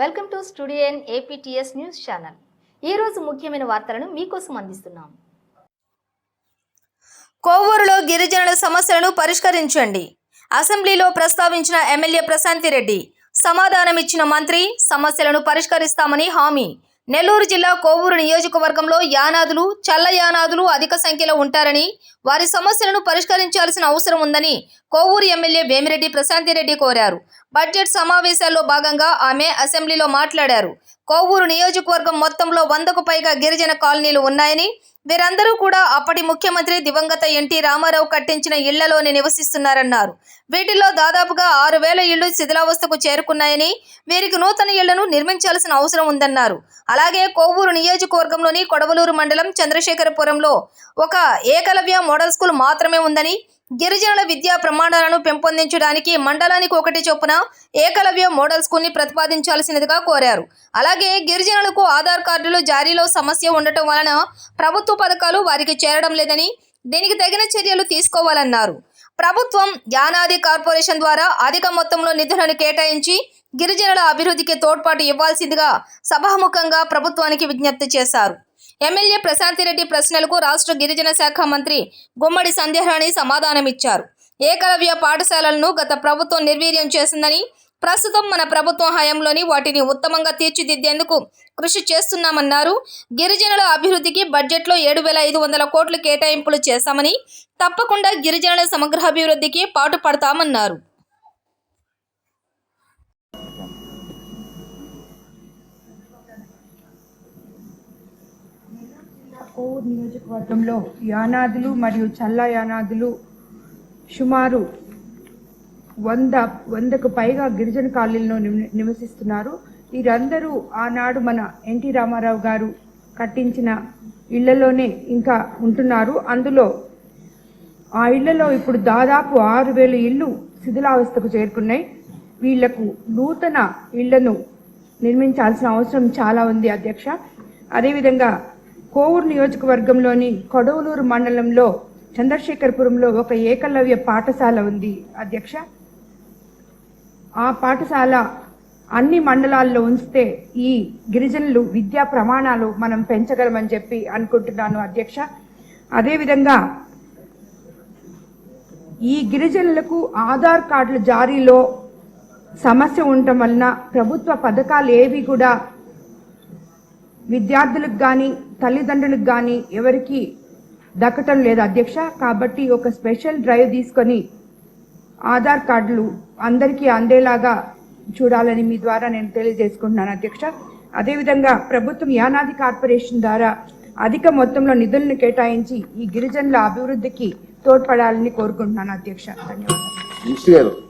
Welcome to studio N APTS news channel. ఈ రోజు ముఖ్యమైన వార్తలను మీకోసం అందిస్తున్నాం. కోవూరులో గిరిజనుల సమస్యలను పరిష్కరించండి. అసెంబ్లీలో ప్రస్తావించిన ఎమ్మెల్యే ప్రశాంతి రెడ్డి సమాధానమిచ్చిన మంత్రి సమస్యలను పరిష్కరిస్తామని హామీ. నెల్లూరు జిల్లా కోవూరు నియోజకవర్గంలో యానాదులు చల్ల యానాదులు అధిక సంఖ్యలో ఉంటారని వారి సమస్యలను పరిష్కరించాల్సిన అవసరం ఉందని కోవూరు ఎమ్మెల్యే వేమిరెడ్డి ప్రశాంతిరెడ్డి కోరారు. బడ్జెట్ సమావేశాల్లో భాగంగా ఆమె అసెంబ్లీలో మాట్లాడారు. కోవూరు నియోజకవర్గం మొత్తంలో వందకు పైగా గిరిజన కాలనీలు ఉన్నాయని వీరందరూ కూడా అప్పటి ముఖ్యమంత్రి దివంగత ఎన్టీ రామారావు కట్టించిన ఇళ్ళలోనే నివసిస్తున్నారన్నారు. వీటిల్లో దాదాపుగా ఆరు వేల ఇళ్ళు శిథిలావస్థకు చేరుకున్నాయని వీరికి నూతన ఇళ్ళను నిర్మించాల్సిన అవసరం ఉందన్నారు. అలాగే కోవూరు నియోజకవర్గంలోని కొడవలూరు మండలం చంద్రశేఖరపురంలో ఒక ఏకలవ్య మోడల్ స్కూల్ మాత్రమే ఉందని గిరిజనుల విద్యా ప్రమాణాలను పెంపొందించడానికి మండలానికి ఒకటి చొప్పున ఏకలవ్య మోడల్ స్కూల్ని ప్రతిపాదించాల్సినదిగా కోరారు. అలాగే గిరిజనులకు ఆధార్ కార్డులు జారీలో సమస్య ఉండటం వలన ప్రభుత్వ పథకాలు వారికి చేరడం లేదని దీనికి తగిన చర్యలు తీసుకోవాలన్నారు. ప్రభుత్వం యానాది కార్పొరేషన్ ద్వారా అధిక మొత్తంలో నిధులను కేటాయించి గిరిజనుల అభివృద్ధికి తోడ్పాటు ఇవ్వాల్సిందిగా సభాముఖంగా ప్రభుత్వానికి విజ్ఞప్తి చేశారు. ఎమ్మెల్యే ప్రశాంతిరెడ్డి ప్రశ్నలకు రాష్ట్ర గిరిజన శాఖ మంత్రి గుమ్మడి సంధ్యారాణి సమాధానమిచ్చారు. ఏకలవ్య పాఠశాలలను గత ప్రభుత్వం నిర్వీర్యం చేసిందని ప్రస్తుతం మన ప్రభుత్వం హయాంలోని వాటిని ఉత్తమంగా తీర్చిదిద్దేందుకు కృషి చేస్తున్నామన్నారు. గిరిజనుల అభివృద్ధికి బడ్జెట్లో ఏడు వేల ఐదు వందల కోట్లు కేటాయింపులు చేశామని తప్పకుండా గిరిజనుల సమగ్రాభివృద్ధికి పాటుపడతామన్నారు. కోవూరు నియోజకవర్గంలో యానాదులు మరియు చల్ల యానాదులు సుమారు వంద వందకు పైగా గిరిజన కాలనీలో నివసిస్తున్నారు. వీరందరూ ఆనాడు మన ఎన్టీ రామారావు గారు కట్టించిన ఇళ్ళలోనే ఇంకా ఉంటున్నారు. అందులో ఆ ఇళ్ళలో ఇప్పుడు దాదాపు ఆరు వేల ఇళ్ళు శిథిలావస్థకు చేరుకున్నాయి. వీళ్ళకు నూతన ఇళ్ళను నిర్మించాల్సిన అవసరం చాలా ఉంది అధ్యక్ష. అదేవిధంగా కోవూరు నియోజకవర్గంలోని కొడవలూరు మండలంలో చంద్రశేఖరపురంలో ఒక ఏకలవ్య పాఠశాల ఉంది. అధ్యక్ష ఆ పాఠశాల అన్ని మండలాల్లో ఉంచితే ఈ గిరిజనులు విద్యా ప్రమాణాలు మనం పెంచగలమని చెప్పి అనుకుంటున్నాను అధ్యక్ష. అదేవిధంగా ఈ గిరిజనులకు ఆధార్ కార్డుల జారీలో సమస్య ఉండటం వలన ప్రభుత్వ పథకాలు ఏవి కూడా విద్యార్థులకు కానీ తల్లిదండ్రులకు కానీ ఎవరికి దక్కటం లేదు అధ్యక్ష. కాబట్టి ఒక స్పెషల్ డ్రైవ్ తీసుకొని ఆధార్ కార్డులు అందరికీ అందేలాగా చూడాలని మీ ద్వారా నేను తెలియజేసుకుంటున్నాను అధ్యక్ష. అదేవిధంగా ప్రభుత్వం యానాది కార్పొరేషన్ ద్వారా అధిక మొత్తంలో నిధులను కేటాయించి ఈ గిరిజనుల అభివృద్ధికి తోడ్పడాలని కోరుకుంటున్నాను అధ్యక్ష. ధన్యవాదాలు.